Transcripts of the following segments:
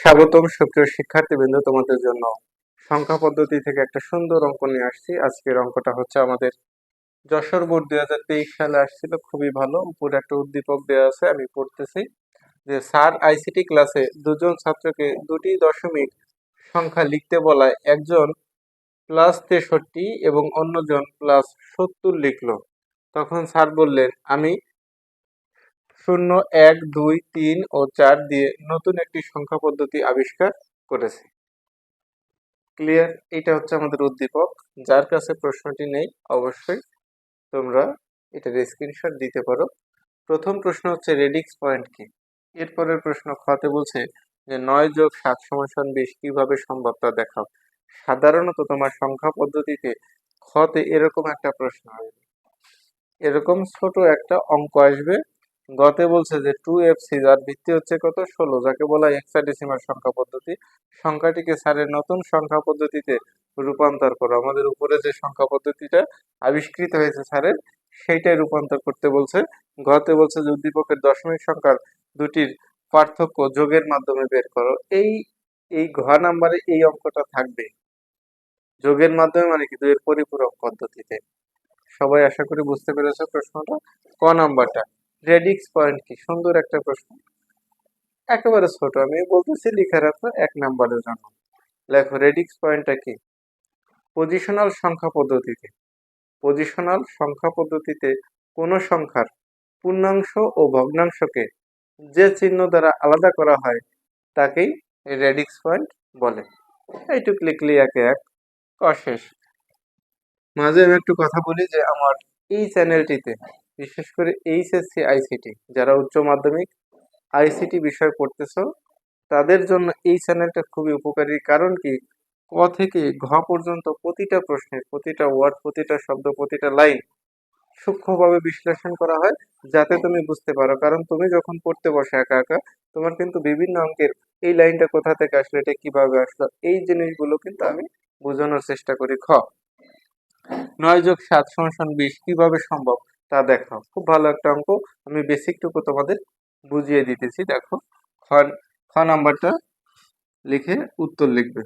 স্বাগতম সুপ্রিয় শিক্ষার্থীবৃন্দ, তোমাদের জন্য সংখ্যা পদ্ধতি থেকে একটা সুন্দর অঙ্ক নিয়ে আসছি। আজকের অঙ্কটা হচ্ছে আমাদের যশোর বোর্ড দুই হাজার তেইশ সালে আসছিল, খুবই ভালো। উপরে একটা উদ্দীপক দেওয়া আছে, আমি পড়তেছি যে, স্যার, আইসিটি ক্লাসে দুজন ছাত্রকে দুটি দশমিক সংখ্যা লিখতে বলায় একজন প্লাস তেষট্টি এবং অন্যজন প্লাস সত্তর লিখলো। তখন স্যার বললেন, আমি শূন্য, এক, দুই, তিন ও চার দিয়ে নতুন একটি সংখ্যা পদ্ধতি আবিষ্কার করেছি। ক্লিয়ার এটা হচ্ছে আমাদের উদ্দীপক। যার কাছে প্রশ্নটি নেই, অবশ্যই তোমরা এটার স্ক্রিনশট দিতে পারো। প্রথম প্রশ্ন হচ্ছে রেডিক্স পয়েন্ট কি? এরপরের প্রশ্ন খতে বলছে যে, নয় যোগ সাত সমান বিশ, কীভাবে সম্ভব তা দেখাও। সাধারণত তোমার সংখ্যা পদ্ধতিতে খতে এরকম একটা প্রশ্ন আসবে। এরকম ছোট একটা অঙ্ক আসবে গতে বলছে যে টু এফ সি যার ভিত্তি হচ্ছে কত? ষোলো, যাকে বলা হয় হেক্সাডেসিমাল সংখ্যা পদ্ধতি। সংখ্যাটিকে স্যারের নতুন সংখ্যা পদ্ধতিতে রূপান্তর করো। আমাদের উপরে যে সংখ্যা পদ্ধতিটা আবিষ্কৃত হয়েছে স্যারের সেইটাই রূপান্তর করতে বলছে। গতে বলছে যে উদ্দীপকের দশমিক সংখ্যার দুটির পার্থক্য যোগের মাধ্যমে বের করো। এই এই ঘ নাম্বারে এই অঙ্কটা থাকবে যোগের মাধ্যমে মানে কি? দুইয়ের পরিপূরক পদ্ধতিতে। সবাই আশা করি বুঝতে পেরেছ প্রশ্নটা। ক নাম্বারটা? রেডিক্স পয়েন্ট কি? সুন্দর একটা প্রশ্ন। একেবারে ছোট, আমি বলতেছি লিখে রাখো, এক নাম্বারের জন্য। লেখো রেডিক্স পয়েন্টটা কি? পজিশনাল সংখ্যা পদ্ধতিতে। পজিশনাল সংখ্যা পদ্ধতিতে কোন সংখ্যার পূর্ণাংশ ও ভগ্নাংশকে যে চিহ্ন দ্বারা আলাদা করা হয়, তাকেই রেডিক্স পয়েন্ট বলে। এইটুক লিখলি একে এক, অশেষ। মাঝে আমি একটু কথা বলি যে আমার এই চ্যানেলটিতে বিশেষ করে এইচএসসি, আইসিটি যারা উচ্চ মাধ্যমিক আইসিটি বিষয় পড়তেছ, তাদের জন্য এই চ্যানেলটা খুবই উপকারী। কারণ কি? ক থেকে ঘ পর্যন্ত প্রতিটা প্রশ্নের, প্রতিটা ওয়ার্ড, প্রতিটা শব্দ, প্রতিটা লাইন সূক্ষ্মভাবে বিশ্লেষণ করা হয়, যাতে তুমি বুঝতে পারো। কারণ তুমি যখন পড়তে বসে একা একা, তোমার কিন্তু বিভিন্ন অঙ্কের এই লাইনটা কোথা থেকে আসলো, এটা কীভাবে আসলো, এই জিনিসগুলো কিন্তু আমি বোঝানোর চেষ্টা করি। খ, নয় যোগ সাত সমান বিশ কীভাবে সম্ভব? তা দেখো খুব ভালো একটা অঙ্ক। আমি বেসিকটুকু তোমাদের বুঝিয়ে দিতেছি। দেখো, খ খ নাম্বারটা লিখে উত্তর লিখবে।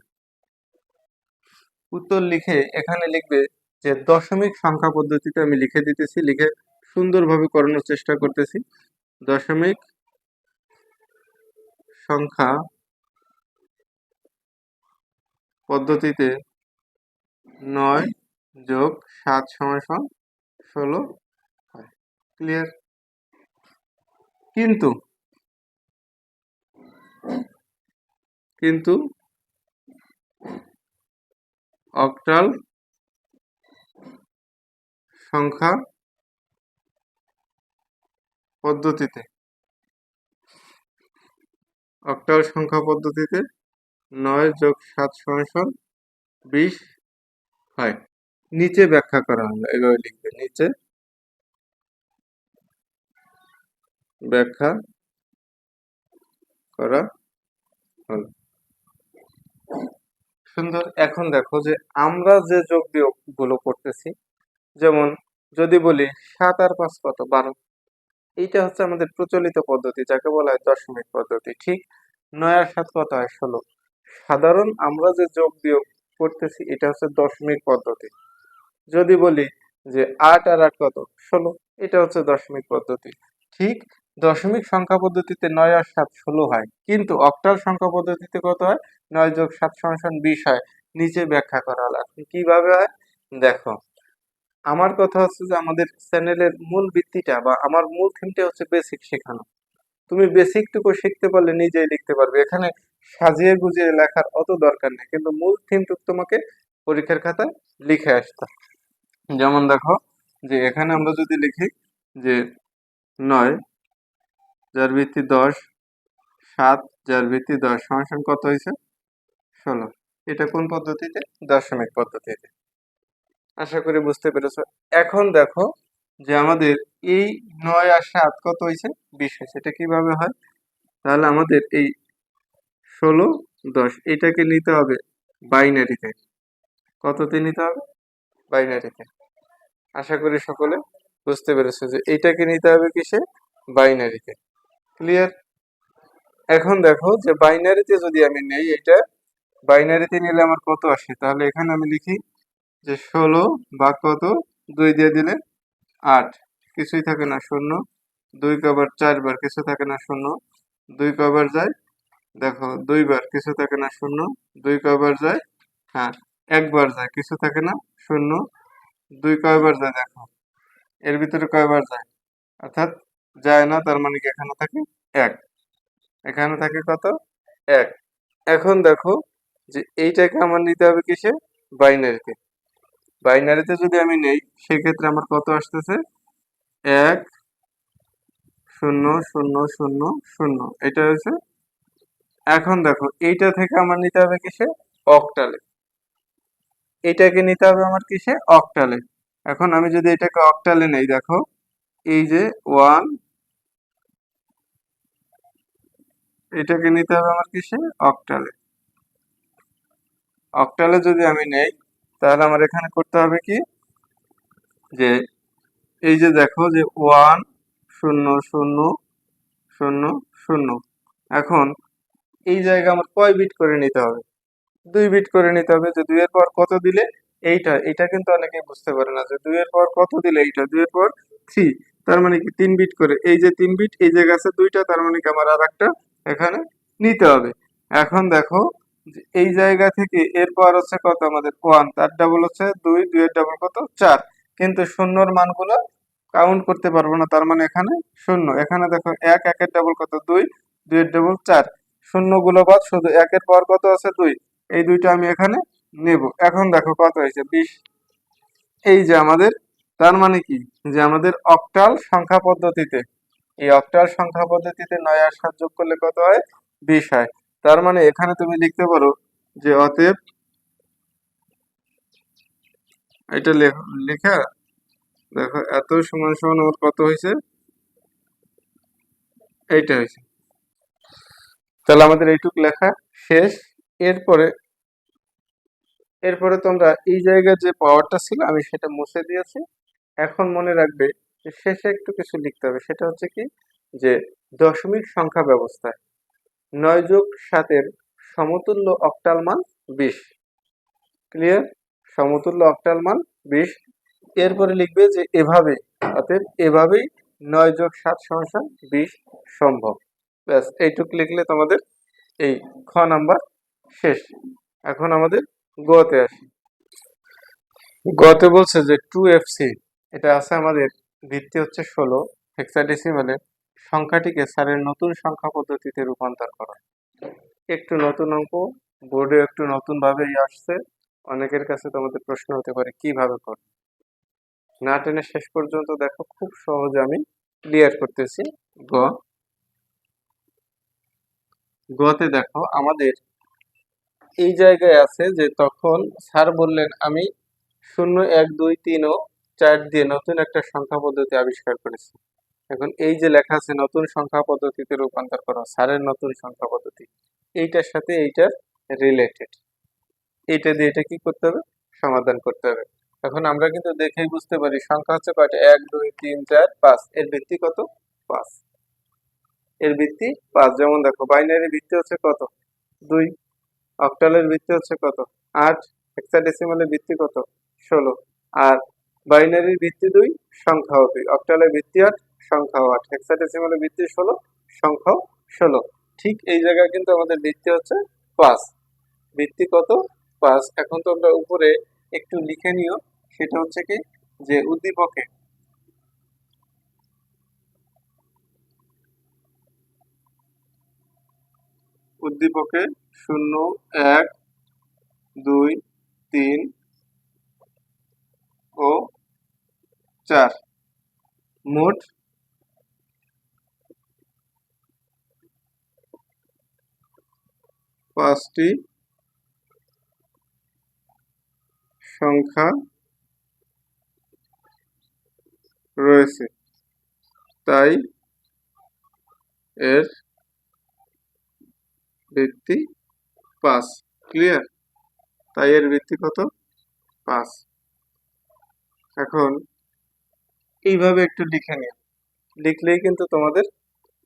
উত্তর লিখে এখানে লিখবে যে দশমিক সংখ্যা পদ্ধতিতে আমি লিখে দিতেছি, লিখে সুন্দরভাবে করানোর চেষ্টা করতেছি। দশমিক সংখ্যা পদ্ধতিতে নয় যোগ সাত সমান ষোলো ক্লিয়ার কিন্তু কিন্তু অক্টাল সংখ্যা পদ্ধতিতে অক্টাল সংখ্যা পদ্ধতিতে নয় যোগ সাত সমান বিশ হয়। নিচে ব্যাখ্যা করা হলো, এভাবে লিখবে, নিচে ব্যাখ্যা করা হলো। সুন্দর, এখন দেখো যে আমরা যে যোগ বিয়োগগুলো করতেছি, যেমন যদি বলি সাত আর পাঁচ কত? বারো। এইটা হচ্ছে আমাদের প্রচলিত পদ্ধতি, যাকে বলা হয় দশমিক পদ্ধতি, ঠিক? নয় আর সাত কত হয়? ষোলো। সাধারণ আমরা যে যোগ বিয়োগ করতেছি, এটা হচ্ছে দশমিক পদ্ধতি। যদি বলি যে আট আর আট কত? ষোলো। এটা হচ্ছে দশমিক পদ্ধতি, ঠিক? দশমিক সংখ্যা পদ্ধতিতে নয় আর সাত ষোলো হয়। কিন্তু অক্টাল সংখ্যা পদ্ধতিতে কত হয়? নয় যোগ সাত সমান বিশ হয়। নিচে ব্যাখ্যা করা হলো। কীভাবে হয়? দেখো, আমার কথা হচ্ছে যে আমাদের চ্যানেলের মূল ভিত্তিটা বা আমার মূল থিমটা হচ্ছে বেসিক শেখানো। তুমি বেসিকটুকু শিখতে পারলে নিজেই লিখতে পারবে। এখানে সাজিয়ে গুজিয়ে লেখার অত দরকার নেই। কিন্তু মূল থিমটুকু তোমাকে পরীক্ষার খাতায় লিখে আসতে যেমন দেখো, যে এখানে আমরা যদি লিখি যে নয় যার ভিত্তি দশ, সাত যার ভিত্তি দশ সমান কত হয়েছে? ষোলো। এটা কোন পদ্ধতিতে? দশমিক পদ্ধতিতে। আশা করি বুঝতে পেরেছ। এখন দেখো যে আমাদের এই নয় আর সাত কত হয়েছে? বিশ হয়েছে। এটা কীভাবে হয়? তাহলে আমাদের এই ষোলো, দশ, এটাকে নিতে হবে বাইনারিতে। কততে নিতে হবে? বাইনারিতে। আশা করি সকলে বুঝতে পেরেছে যে এইটাকে নিতে হবে কিসে? বাইনারিতে। ক্লিয়ার এখন দেখো যে বাইনারিতে যদি আমি নেই এটা বাইনারিতে নিলে আমার কত আসে? তাহলে এখানে আমি লিখি যে ষোলো বা কত? দুই দিয়ে দিলে আট। কিছুই থাকে না, শূন্য। দুই কবার চারবার কিছু থাকে না, শূন্য। দুই কবার যায়, দেখো দুইবার কিছু থাকে না, শূন্য। দুই কয়বার যায় হ্যাঁ একবার যায়, কিছু থাকে না, শূন্য। দুই কয়বার যায়, দেখো। এর ভিতরে কয়বার যায়? অর্থাৎ যায় না, তার মানে কি এখানে থাকে এক? এখানে থাকে কত? এক। এখন দেখো যে এইটাকে আমার নিতে হবে কিসে? বাইনারিতে। বাইনারিতে যদি আমি নেই, সেক্ষেত্রে আমার কত আসতেছে? এক, শূন্য শূন্য শূন্য শূন্য। এটা হচ্ছে এখন দেখো, এইটা থেকে আমার নিতে হবে কিসে? অকটালে। এটাকে নিতে হবে আমার কিসে? অকটালে। এখন আমি যদি এটাকে অক্টালে নেই, দেখো, এই যে ওয়ান এটাকে নিতে হবে আমার কিসে? অক্টালে অক্টালে যদি আমি নেই, তাহলে আমার এখানে করতে হবে কি? যে, এই যে দেখো যে ওয়ান শূন্য শূন্য শূন্য শূন্য। এখন এই জায়গা আমার কয় বিট করে নিতে হবে? দুই বিট করে নিতে হবে যে দুইয়ের পর কত দিলে এইটা? এটা কিন্তু অনেকেই বুঝতে পারে না যে দুইয়ের পর কত দিলে এইটা? দুইয়ের পর থ্রি তার মানে কি? তিন বিট করে। এই যে তিন বিট এই জায়গা আছে দুইটা, তার মানে কি আমার আর একটা এখানে নিতে হবে। এখন দেখো এই জায়গা থেকে এরপর হচ্ছে কত আমাদের? ওয়ান, তার ডাবল হচ্ছে দুই, দুইয়ের ডাবল কত? চার। কিন্তু শূন্যর মানগুলো কাউন্ট করতে পারব না, তার মানে এখানে শূন্য। এখানে দেখো এক, একের ডাবল কত? দুই, দুইয়ের ডাবল চার। শূন্যগুলো বাদ, শুধু একের পর কত আছে? দুই। এই দুইটা আমি এখানে নেব। এখন দেখো কত হয়েছে? বিশ। এই যে আমাদের, তার মানে কি? যে আমাদের অক্টাল সংখ্যা পদ্ধতিতে এই অক্টাল সংখ্যা পদ্ধতিতে নয় আর সাত যোগ করলে কত হয়? বিশ হয়। তার মানে এখানে তুমি লিখতে পারো যে অতএব এটা লেখ- দেখো, এত সমান সমান ওর কত হয়েছে? এইটা হয়েছে। তাহলে আমাদের এইটুক লেখা শেষ। এরপরে এরপরে তোমরা এই জায়গায় যে পাওয়ারটা ছিল, আমি সেটা মুছে দিয়েছি। এখন মনে রাখবে শেষে একটু কিছু লিখতে হবে। সেটা হচ্ছে কি? যে দশমিক সংখ্যা ব্যবস্থায় নয় যোগ সাতের সমতুল্য অক্টাল মান বিশ। ক্লিয়ার সমতুল্য অক্টাল মান বিশ। এরপরে লিখবে যে এভাবে, অতএব এভাবেই নয় যোগ সাত সমান বিশ সম্ভব। ব্যাস, এইটুক লিখলে তোমাদের এই খ নাম্বার শেষ। এখন আমাদের গতে আসি। গতে বলছে যে টু এফ সি এটা আছে আমাদের ভিত্তি হচ্ছে ষোলো হেক্সাডেসিমালে সংখ্যাটিকে স্যারের নতুন সংখ্যা পদ্ধতিতে রূপান্তর করা। একটু নতুন অঙ্ক, বোর্ডে একটু নতুন ভাবেই আসছে। অনেকের কাছে তোমাদের প্রশ্ন হতে পারে, কীভাবে করো না টেনে শেষ পর্যন্ত দেখো, খুব সহজে আমি ক্লিয়ার করতেছি। গ। গতে দেখো, আমাদের এই জায়গায় আছে যে তখন স্যার বললেন, আমি শূন্য এক দুই তিন ও চার দিয়ে নতুন একটা সংখ্যা পদ্ধতি আবিষ্কার করেছে। এখন এই যে লেখা আছে, নতুন সংখ্যা পদ্ধতিতে রূপান্তর করো স্যারের নতুন সংখ্যা পদ্ধতি। এইটার সাথে এইটার রিলেটেড এইটা দিয়ে এটা কি করতে হবে? সমাধান করতে হবে। এখন আমরা কিন্তু দেখেই বুঝতে পারি, সংখ্যা হচ্ছে কয়টা? এক, দুই, তিন, চার, পাঁচ। এর ভিত্তি কত? পাঁচ। এর ভিত্তি পাঁচ। যেমন দেখো বাইনারি ভিত্তি হচ্ছে কত? দুই। অক্টালের ভিত্তি হচ্ছে কত? আট। হেক্সাডেসিমালের ভিত্তি কত? ষোলো। আর বাইনারির ভিত্তি দুই, সংখ্যাও দুই। অক্টালের ভিত্তি আট, সংখ্যাও আট। হেক্সাডেসিমালের ভিত্তি ষোলো, সংখ্যাও ষোলো। ঠিক এই জায়গায় কিন্তু আমাদের ভিত্তি হচ্ছে পাঁচ ভিত্তি কত? পাঁচ এখন তোমরা উপরে একটু লিখে নিও। সেটা হচ্ছে কি? যে উদ্দীপকে উদ্দীপকে শূন্য, এক, দুই, তিন ও চার। মোট? পাঁচটি। সংখ্যা রয়েছে। তাই এর ভিত্তি পাঁচ। ক্লিয়ার? তাই এর ভিত্তি কত? পাঁচ। এখন এইভাবে একটু লিখে নিও। লিখলেই কিন্তু তোমাদের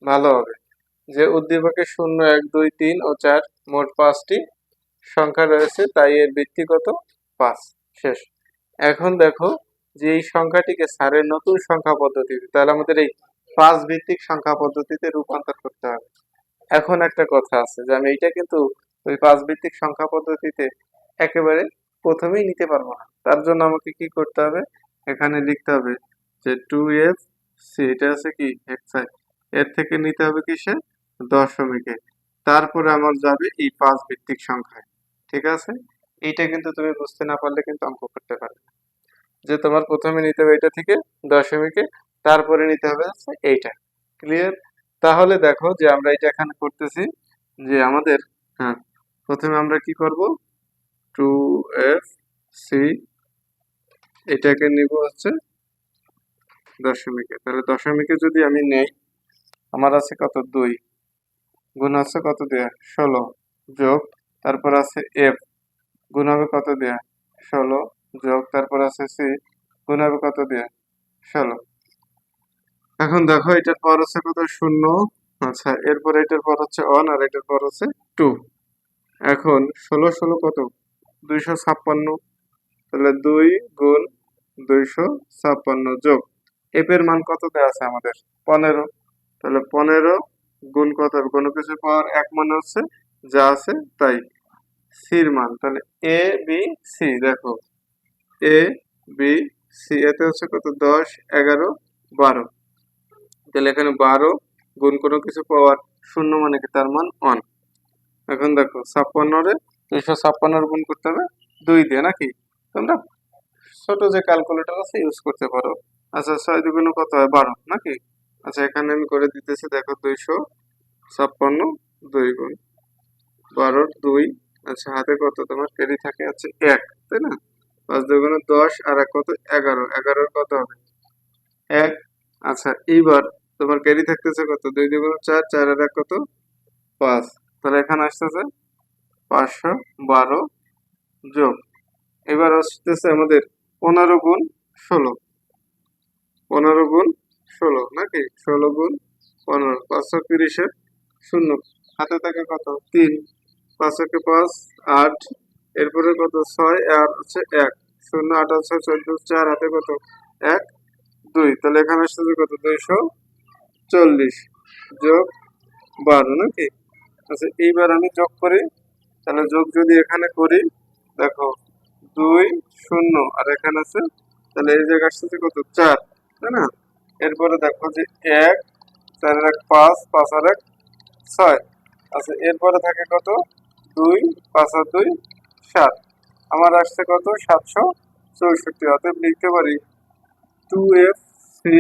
ভালো হবে। যে উদ্দীপকে শূন্য, এক, দুই, তিন ও চার, মোট পাঁচটি সংখ্যা রয়েছে, তাই এর কত পাঁচ। শেষ। এখন দেখো যে এই সংখ্যাটিকে স্যারের নতুন সংখ্যা পদ্ধতিতে, তাহলে আমাদের এই পাঁচ ভিত্তিক সংখ্যা পদ্ধতিতে রূপান্তর করতে হবে। এখন একটা কথা আছে যে আমি এইটা কিন্তু ওই পাঁচ ভিত্তিক সংখ্যা পদ্ধতিতে একেবারে প্রথমেই নিতে পারব না। তার জন্য আমাকে কি করতে হবে? এখানে লিখতে হবে যে টু এফ সি এটা আছে কি? হেক্সাই এর থেকে নিতে হবে কিসে? দশমিকে। তারপরে আমার যাবে এই পাঁচ ভিত্তিক সংখ্যায়। ঠিক আছে? এইটা কিন্তু তুমি বুঝতে না পারলে কিন্তু অঙ্ক করতে পারবে যে তোমার প্রথমে নিতে হবে এটা থেকে দশমিকে, তারপরে নিতে হবে এইটা। ক্লিয়ার তাহলে দেখো যে আমরা এটা এখানে করতেছি যে আমাদের হ্যাঁ প্রথমে আমরা কি করব? টু এফ সি এটাকে নিব হচ্ছে দশমিকে। তাহলে দশমিকে যদি আমি নেই, আমার আছে কত? দুই। গুণ আছে কত দেয়া? ষোলো। যোগ, তারপর আছে এফ। গুণ হবে কত দেয়া? ষোলো। যোগ, তারপর আছে সি। গুণ হবে কত দেয়া? ষোলো। এখন দেখো, এটার পর হচ্ছে কত? শূন্য। আচ্ছা এরপর এটার পর হচ্ছে ওয়ান আর এটার পর হচ্ছে টু। এখন ষোলো ষোলো কত? দুইশো ছাপ্পান্ন। তাহলে দুই গুণ দুইশো ছাপ্পান্ন যোগ। এফ এর মান কত দেওয়া আছে আমাদের? পনেরো। তাহলে পনেরো গুণ কত কোনো কিছু পাওয়ার এক মানে হচ্ছে যা আছে তাই। সির মান। তাহলে এ বি সি দেখো। এ বি সি এতে হচ্ছে কত? দশ, এগারো, বারো। তাহলে এখানে বারো গুণ কোনো কিছু পাওয়ার শূন্য মানে কি? তার মান অন এখন দেখো ছাপ্পান্নরে দুইশো ছাপ্পান্নর গুণ করতে হবে দুই দিয়ে, নাকি? তোমরা ছোট যে ক্যালকুলেটর আছে ইউজ করতে পারো। আচ্ছা ছয় দুগুণ কত হয়? বারো নাকি? আচ্ছা এখানে আমি করে দিতেছি, দেখো, দুইশো ছাপ্পান্ন, দুই গুণ বারোর দুই। আচ্ছা হাতে কত? তোমার ক্যারি থাকে আছে এক, তাই না? পাঁচ দুগুণ দশ, আর এক কত? এগারো। এগারোর কত হবে? এক। আচ্ছা এইবার তোমার ক্যারি থাকতেছে কত? দুই দুগুণ চার চার আর এক কত? পাঁচ। তাহলে এখানে আসতেছে পাঁচশো বারো যোগ। এবার আসতেছে আমাদের পনেরো গুণ ষোলো। পনেরো গুণ ষোলো, নাকি? ষোলো গুণ পনেরো, পাঁচশো তিরিশে শূন্য। হাতে থাকে কত? তিন। পাঁচশোকে পাঁচ, আট। এরপরে কত? ছয়, আর হচ্ছে এক। শূন্য আট, ছয়, চোদ্দ, চার, হাতে কত? এক, দুই। তাহলে এখানে আসতেছে কত? দুইশো চল্লিশ যোগ বারো, নাকি? আচ্ছা এইবার আমি যোগ করি। তাহলে যোগ যদি এখানে করি, দেখো, দুই, শূন্য, আর এখানে আছে, তাহলে এই জায়গায় আসতেছে কত? চার। তাই না? এরপরে দেখো যে এক, চার এক, পাঁচ পাঁচ আর এক, ছয়। আচ্ছা এরপরে থাকে কত? দুই, পাঁচ আর দুই, সাত। আমার আসছে কত? সাতশো চৌষট্টি। অতএব লিখতে পারি টু এফ সি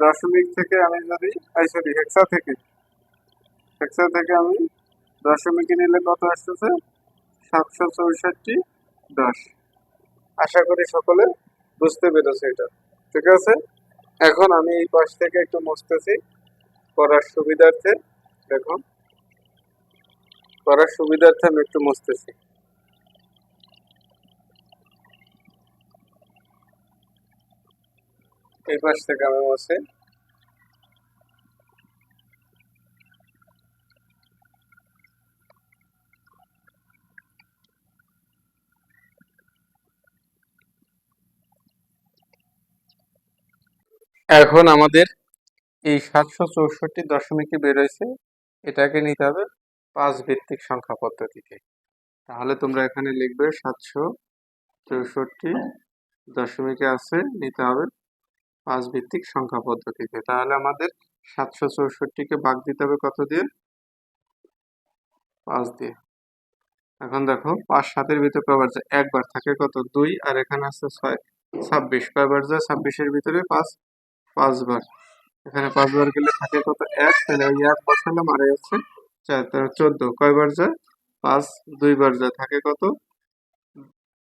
দশমিক থেকে আমি যদি সরি হেক্সা থেকে। হেক্সা থেকে আমি দশমিকে নিলে কত আসতেছে? সাতশো চৌষট্টি দশ। আশা করি সকলে বুঝতে পেরেছে এটা। ঠিক আছে? এখন আমি এই পাশ থেকে একটু মুছতেছি। করার সুবিধার্থে, দেখুন। করার সুবিধার্থে আমি একটু মুছতেছি। এই পাশ থেকে আমি মুছি। এখন আমাদের এই সাতশো চৌষট্টি দশমিকে বেরোইছে এটাকে নিতে হবে পাঁচ ভিত্তিক সংখ্যা পদ্ধতিতে। তাহলে তোমরা এখানে লিখবে সাতশো চৌষট্টি দশমিকে আছে, নিতে হবে পাঁচ ভিত্তিক সংখ্যা পদ্ধতিতে। তাহলে আমাদের সাতশো চৌষট্টিকে ভাগ দিতে হবে কত দিয়ে? পাঁচ দিয়ে। এখন দেখো, পাঁচ সাতের ভিতরে কয়বার যায়, একবার থাকে কত? দুই, আর এখানে আছে ছয়, ছাব্বিশ। কয়বার যায়? ছাব্বিশের ভিতরে পাঁচ পাঁচবার। এখানে পাঁচবার গেলে থাকে কত? এক, তাহলে ওই এক বসালাম আর হচ্ছে চার, তাহলে চোদ্দ। কয়বার যায়? পাঁচ, দুইবার যায়। থাকে কত?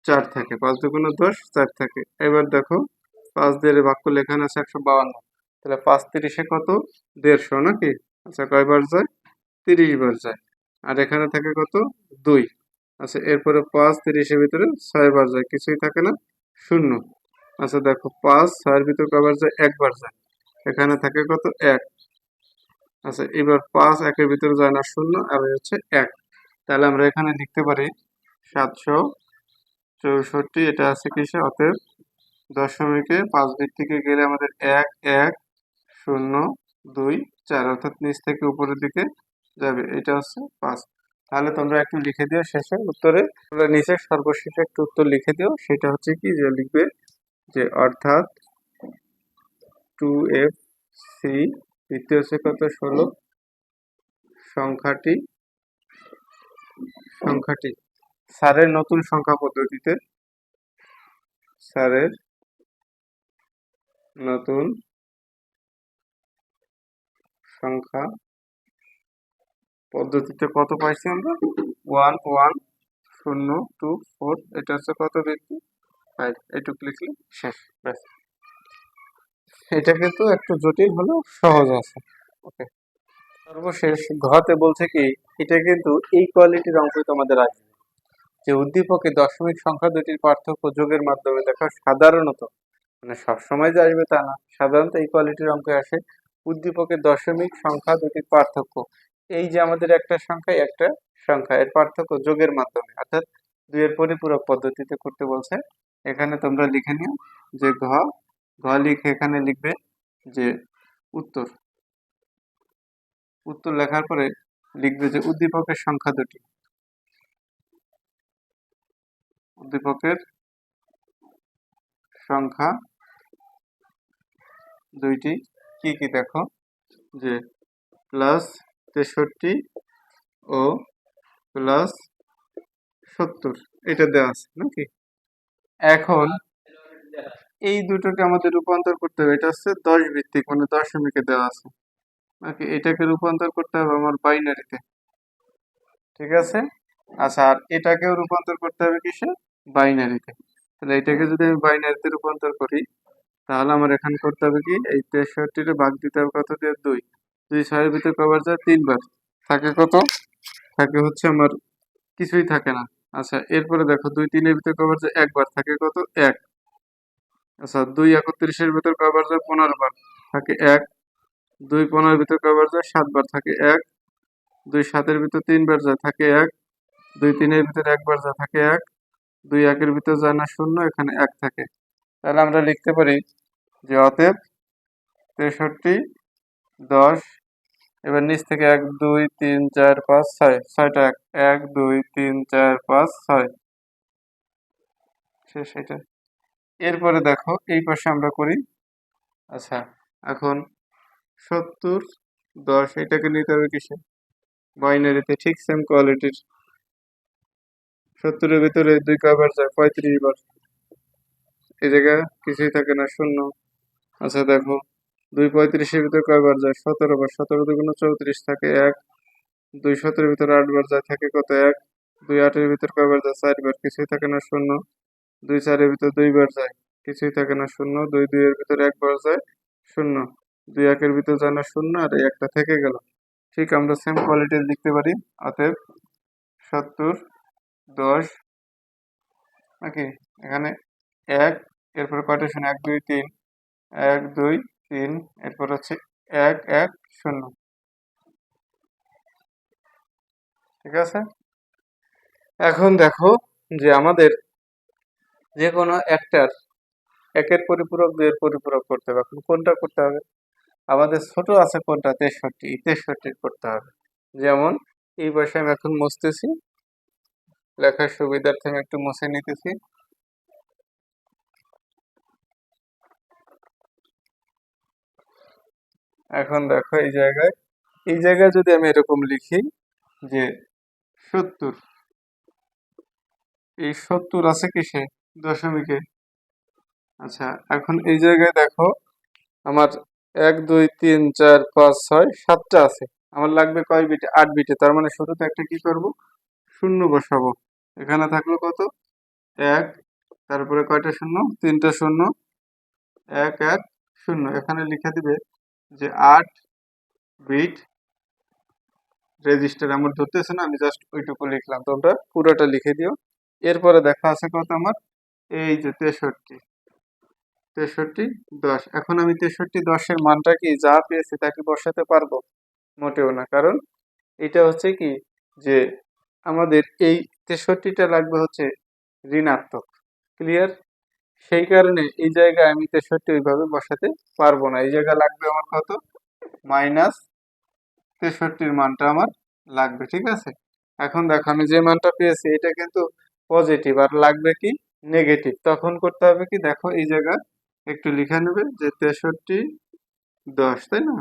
চার থাকে। পাঁচ দুগুণ দশ, চার থাকে। এবার দেখো, পাঁচ দিয়ে ভাগ করলে আছে একশো বাউন্ন। তাহলে পাঁচ তিরিশে কত? দেড়শো, নাকি? আচ্ছা কয়বার যায়? তিরিশ বার যায়। আর এখানে থাকে কত? দুই। আচ্ছা এরপরে পাঁচ তিরিশের ভিতরে ছয় বার যায়। কিছুই থাকে না। শূন্য। আচ্ছা দেখো, পাঁচ, ছয়ের ভিতরে কয়বার যায় একবার যায়, এখানে থাকে কত? এক। আচ্ছা এবার পাঁচ একের ভিতরে যায় না শূন্য, আর হচ্ছে এক। তাহলে আমরা এখানে লিখতে পারি সাতশো চৌষট্টি, এটা আছে কিসে? অতএব দশমিকে পাঁচ ভিত্তিকে গেলে আমাদের এক এক, শূন্য, দুই, চার, অর্থাৎ নিচ থেকে উপরের দিকে যাবে, এটা হচ্ছে পাঁচ। তাহলে তোমরা একটু লিখে দিও শেষে, উত্তরে। তোমরা নিচে সর্বশেষে একটু উত্তর লিখে দিও, সেটা হচ্ছে কি? যে লিখবে যে অর্থাৎ টু এফ সি দ্বিতীয় হচ্ছে কত ষোলো সংখ্যাটি সংখ্যাটি, স্যারের নতুন সংখ্যা পদ্ধতিতে স্যারের নতুন সংখ্যা পদ্ধতিতে কত পাইছি আমরা? ওয়ান ওয়ান শূন্য টু ফোর এটা হচ্ছে কত ব্যক্তি ফাইভ এটুকু লিখলে শেষ ব্যাস। এটা কিন্তু একটু জটিল হলেও সহজ আছে। ওকে। সর্বশেষ ঘতে বলছে কি এটা কিন্তু এই কোয়ালিটির অঙ্কই তোমাদের আসবে। যে উদ্দীপকে দশমিক সংখ্যা দুটির পার্থক্য যোগের মাধ্যমে দেখো সাধারণত মানে সবসময় যে আসবে তা না সাধারণত এই কোয়ালিটির অঙ্কে আসে উদ্দীপকে দশমিক সংখ্যা দুটির পার্থক্য। এই যে আমাদের একটা সংখ্যা একটা সংখ্যা এর পার্থক্য যোগের মাধ্যমে অর্থাৎ দুইয়ের পরিপূরক পদ্ধতিতে করতে বলছে এখানে তোমরা লিখে নিও যে ঘ ঘ লিখে এখানে লিখবে যে উত্তর। উত্তর লেখার পরে লিখবে যে উদ্দীপকের সংখ্যা দুটি। উদ্দীপকের সংখ্যা দুইটি। কি কি দেখো? যে প্লাস তেষট্টি ও প্লাস সত্তর। এটা দেওয়া আছে নাকি? এখন এই দুটোকে আমাদের রূপান্তর করতে হবে। এটা হচ্ছে দশ ভিত্তিক মানে দশমিকে দেওয়া আছে। নাকি এটাকে রূপান্তর করতে হবে আমার বাইনারিতে। ঠিক আছে? আচ্ছা আর এটাকেও রূপান্তর করতে হবে কিসে? বাইনারিতে। তাহলে এটাকে যদি আমি বাইনারিতে রূপান্তর করি, তাহলে আমার এখানে করতে হবে কি? এই তেষট্টিরে ভাগ দিতে হবে কত দিয়ে? দুই। দুই ছয়ের ভিতরে কবার যায় তিনবার। থাকে কত? থাকে হচ্ছে আমার কিছুই থাকে না। আচ্ছা এরপরে দেখো দুই তিনের ভিতরে কবার যায় একবার থাকে কত? এক। আচ্ছা দুই একত্রিশের ভিতর কবার যায় পনেরো বার, থাকে এক। দুই পনেরোর ভিতর কবার যায় সাতবার থাকে এক। দুই সাতের ভিতর তিনবার যায়, থাকে এক। দুই তিনের ভিতর একবার যায়, থাকে এক। দুই একের ভিতর যায় না শূন্য, এখানে এক থাকে। তাহলে আমরা লিখতে পারি যে অতএব তেষট্টি, দশ এবার নিচ থেকে এক, দুই, তিন, চার, পাঁচ, ছয়। ছয়টা এক এক, দুই, তিন, চার, পাঁচ, ছয়। শেষ এটা। এরপরে দেখো, এই পাশে আমরা করি। আচ্ছা এখন সত্তর, দশ, এটাকে নিতে হবে কিসে? বাইনারিতে, ঠিক সেম কোয়ালিটির সত্তরের ভিতরে দুই কবার যায়, পঁয়ত্রিশ বার। এই জায়গায় কিছুই থাকে না, শূন্য। আচ্ছা দেখো। দুই পঁয়ত্রিশের ভিতরে কয়বার যায়? সতেরো বার। সতেরো দুগুণ চৌত্রিশ থাকে এক। দুই সতেরোর ভিতরে আটবার যায় থাকে কত এক? দুই আটের ভিতর কয়বার যায়? চারবার। কিছুই থাকে না শূন্য। দুই চারের ভিতর দুইবার যায়। কিছুই থাকে না শূন্য। দুই দুইয়ের ভিতর একবার যায়, শূন্য। দুই একের ভিতর যায় না শূন্য আর এই একটা থেকে গেল। ঠিক আমরা সেম কোয়ালিটির লিখতে পারি। অতএব সত্তর, দশ, নাকি? এখানে এক, এরপরে কয়টা শূন্য এক, দুই, তিন। এক, দুই তিন, এরপর হচ্ছে এক এক, শূন্য। ঠিক আছে? এখন দেখো যে আমাদের যে কোনো একটার একের পরিপূরক, দুইয়ের পরিপূরক করতে হবে। এখন কোনটা করতে হবে? আমাদের ছোট আছে কোনটা? তেষট্টি। এই তেষট্টি করতে হবে। যেমন এই পাশে আমি এখন মুছতেছি। লেখার সুবিধার্থে আমি একটু মুছে নিতেছি। এখন দেখো এই জায়গায় এই জায়গায় যদি আমি এরকম লিখি যে সত্তর, এই সত্তর আছে কিসে? দশমিকে। আচ্ছা এখন এই জায়গায় দেখো আমার এক, দুই, তিন, চার, পাঁচ, ছয়, সাতটা আছে। আমার লাগবে কয় বিটে? আট বিটে। তার মানে শুরুতে একটা কি করব? শূন্য বসাবো। এখানে থাকল কত? এক, তারপরে কয়টা শূন্য? তিনটা শূন্য। এক এক, শূন্য। এখানে লিখে দিবে যে আট বিট রেজিস্টার আমার ধরতেছে না, আমি জাস্ট ওইটুকু লিখলাম। তোমরা পুরোটা লিখে দিও। এরপরে দেখা আছে কত আমার? এই যে তেষট্টি। তেষট্টি, দশ। এখন আমি তেষট্টি, দশের মানটা কি যা পেয়েছি তাকে বসাতে পারব? মোটেও না। কারণ এটা হচ্ছে কি যে আমাদের এই তেষট্টিটা লাগবে হচ্ছে ঋণাত্মক। ক্লিয়ার সেই কারণে এই জায়গায় আমি তেষট্টি ওইভাবে বসাতে পারব না। এই জায়গা লাগবে আমার কত? মাইনাস তেষট্টির মানটা আমার লাগবে, ঠিক আছে? এখন দেখো, আমি যে মানটা পেয়েছি, এটা কিন্তু পজিটিভ আর লাগবে কি? নেগেটিভ তখন করতে হবে কি? দেখো, এই জায়গায় একটু লিখে নেবে যে তেষট্টি দশ, তাই না?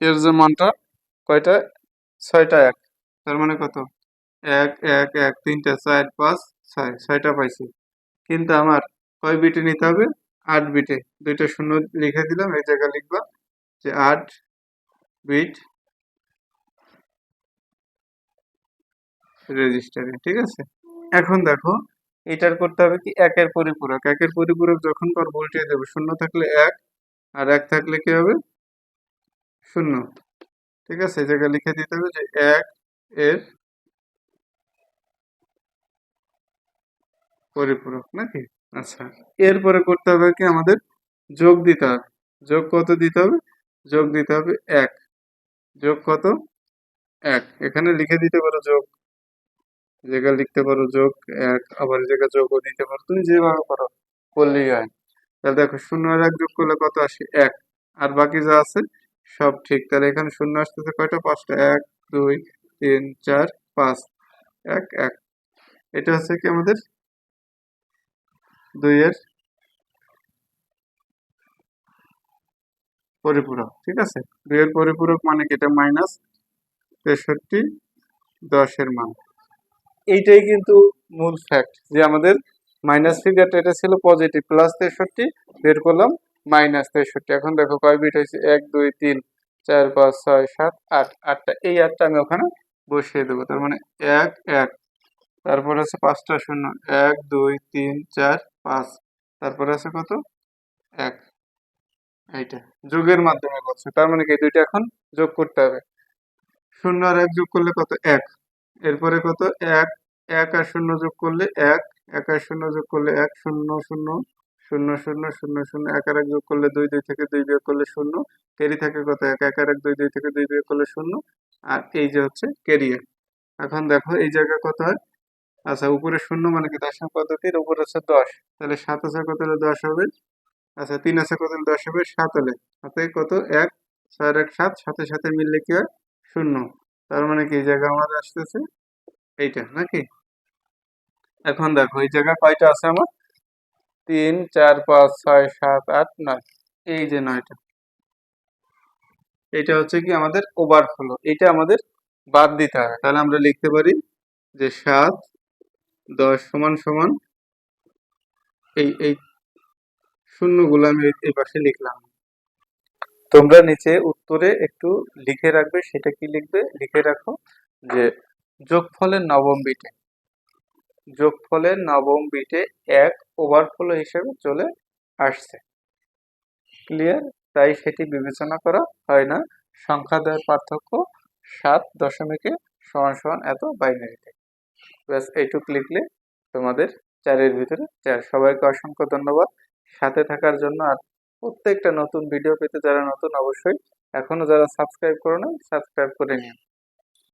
এর যে মানটা কয়টা? ছয়টা এক। তার মানে কত? এক এক এক, তিনটা, চার, পাঁচ, ছয়। ছয়টা পাইছি। কিন্তু আমার কয় বিটে নিতে হবে? আট বিটে দুইটা শূন্য লিখে দিলাম, এই জায়গায় লিখবা যে আট বিট রেজিস্টারে ঠিক আছে? এখন দেখো, এটার করতে হবে কি একের পরিপূরক। একের পরিপূরক যখন পর উল্টিয়ে দেবে শূন্য থাকলে এক, আর এক থাকলে কি হবে? শূন্য। ঠিক আছে? এই জায়গায় লিখে দিতে হবে যে এক এর পরিপূরক, নাকি? আচ্ছা এরপরে করতে হবে কি আমাদের যোগ দিতে হবে। যোগ কত দিতে হবে? যোগ দিতে হবে এক। যোগ কত? এক। এখানে লিখে দিতে পারো যোগ। জায়গায় লিখতে পারো যোগ এক, আবার এই জায়গায় যোগও দিতে পারো। তুমি যেভাবে করো করলেই হয়। তাহলে দেখো শূন্য আর এক যোগ করলে কত আসে? এক। আর বাকি যা আছে, সব ঠিক। তাহলে এখানে শূন্য আসতেছে কয়টা? পাঁচটা। এক, দুই, তিন, চার, পাঁচ। এক এক। এটা হচ্ছে কি আমাদের দুইয়ের পরিপূরক, ঠিক আছে? দুইয়ের পরিপূরক মানে কি? এটা মাইনাস তেষট্টি দশের মান। এইটাই কিন্তু মূল ফ্যাক্ট যে আমাদের মাইনাস ফিগারটা এটা ছিল পজিটিভ প্লাস তেষট্টি, বের করলাম মাইনাস তেষট্টি। এখন দেখো কয় বিট হয়েছে? এক, দুই, তিন, চার, পাঁচ, ছয়, সাত, আট। আটটা, এই আটটা আমি ওখানে বসিয়ে দেবো। তার মানে এক এক। তারপর আছে পাঁচটা শূন্য। এক, দুই, তিন, চার পাঁচ। তারপরে আছে কত? এক। এইটা। যোগের মাধ্যমে করছে তার মানে কি দুইটা এখন যোগ করতে হবে। শূন্য আর এক যোগ করলে কত? এক। এরপরে কত? এক। এক আর শূন্য যোগ করলে এক। এক আর শূন্য যোগ করলে এক, শূন্য শূন্য শূন্য শূন্য শূন্য শূন্য। এক আর এক যোগ করলে দুই দুই থেকে দুই বিয়োগ করলে শূন্য। কেরি থাকে কত? এক। এক আর এক, দুই দুই থেকে দুই বিয়োগ করলে শূন্য। আর এই যে হচ্ছে কেরিয়ার এখন দেখো এই জায়গায় কত হয়? আচ্ছা উপরে শূন্য মানে কি? দশম পদ্ধতির উপরে হচ্ছে দশ। তাহলে সাত আছে কত হলে দশ হবে? আচ্ছা তিন আছে কত হলে দশ হবে? সাত হলে হাতে কত? এক, চার, এক, সাত। সাথে সাথে মিললে কি হয়? শূন্য। তার মানে কি? এই জায়গা আমাদের আসতেছে এইটা, নাকি? এখন দেখো, এই জায়গা কয়টা আছে আমার? তিন, চার, পাঁচ, ছয়, সাত, আট, নয়। এই যে নয়টা। এটা হচ্ছে কি আমাদের ওভারফ্লো এটা আমাদের বাদ দিতে হবে। তাহলে আমরা লিখতে পারি যে সাত দশ সমান সমান এই এই শূন্যগুলো আমি এই পাশে লিখলাম। তোমরা নিচে উত্তরে একটু লিখে রাখবে, সেটা কি লিখবে? লিখে রাখো যে যোগফলের নবম বিটে, যোগফলের নবম বিটে এক ওভারফ্লো হিসেবে চলে আসছে। ক্লিয়ার তাই সেটি বিবেচনা করা হয় না। সংখ্যা দেওয়ার পার্থক্য সাত দশমিকে সমান সমান এত বাইনারিতে ব্যাস এইটুক লিখলে তোমাদের চারের ভিতরে চার। সবাইকে অসংখ্য ধন্যবাদ। সাথে থাকার জন্য আর প্রত্যেকটা নতুন ভিডিও পেতে যারা নতুন, অবশ্যই এখনও যারা সাবস্ক্রাইব করো না সাবস্ক্রাইব করে নিও।